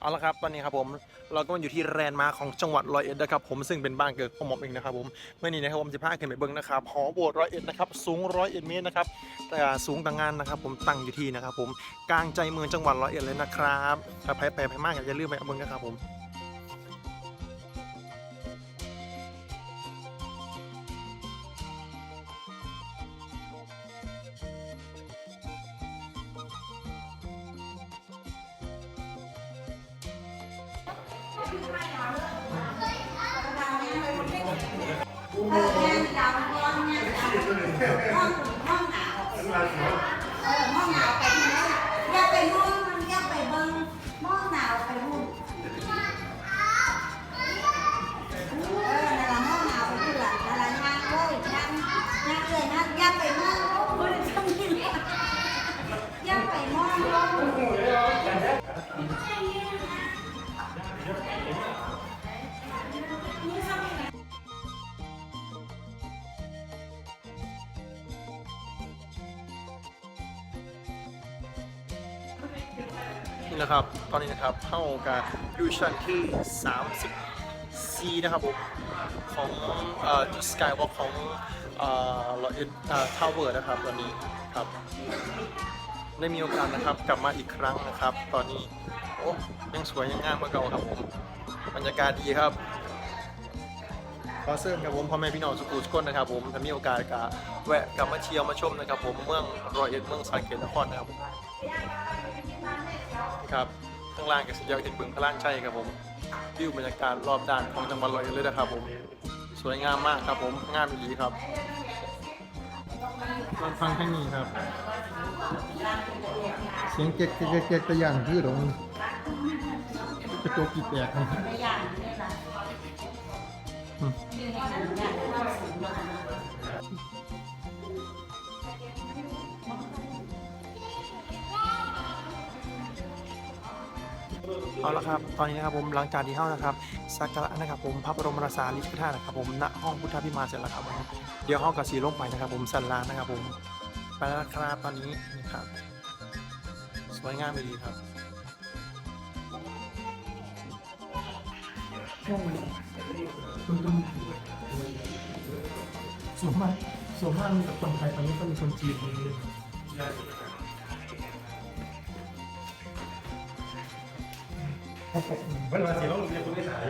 เอาละครับตอนนี้ครับผมเราก็มาอยู่ที่แรนมาของจังหวัดร้อยเอ็ดนะครับผมซึ่งเป็นบ้านเกิดของผมเองนะครับผมเมื่อนี้นะครับผมจะพาขึ้นไปเบิ้งนะครับหอโบสถ์ร้อยเอ็ดนะครับสูงร้อยเอ็ดเมตรนะครับแต่สูงต่างงานนะครับผมตั้งอยู่ที่นะครับผมกลางใจเมืองจังหวัดร้อยเอ็ดเลยนะครับถ้าไปไปไปมากอย่าลืมไปอาเบิ้งนะครับผม ห้องห้องหนาวห้องหนาวไปที่นั่นอย่าไปห้องอย่าไปเบิ้งห้อง นี่นะครับ ตอนนี้นะครับเข้ากับยูชันที่30 C นะครับผมของเอ่อจุดสกายวอล์กของเอ่อร้อยเอ็ดเอ่อทาวเวอร์นะครับตอนนี้ครับได้มีโอกาสนะครับกลับมาอีกครั้งนะครับ ตอนนี้โอ้ยังสวยยังงามเหมือนเก่าครับผมบรรยากาศดีครับขอเสริมครับผมพ่อแม่พี่น้องสุขุมทุกคนนะครับผมถ้ามีโอกาสก็แวะกลับมาเที่ยวมาชมนะครับผมเมืองรอยเอ็ดเมืองสังเกตนครนะครับผม ครับข้างล่างก็สิยาวเห็นบึงพระล่างชัยครับผมวิวบรรยากาศรอบด้านของจังหวัดร้อยเอ็ดเลยนะครับผม สวยงามมากครับผมงามดีครับลองฟังแค่นี้ครับ เสียงเก๊กเก๊กเก๊กตะย่างคือตรงกระจกกีแตกนะไเอาละครับตอนนี้นะครับผมหลังจากที่เข้านะครับสักการะนะครับผมพระบรมราชาลิชิตธานะครับผมณห้องพุทธพิมานเสร็จแล้วครับผมเดี๋ยวห้องกระสีลงไปนะครับ ผมสันลานนะครับผมไปแล้วครับตอนนี้นี่ครับสวยงามดีครับส่วนมากส่วนมากมีแต่คนไทยตอนนี้ก็มีคนจีนคนนี้เวลาเสียงเราเรียนคนไม่ถ่าย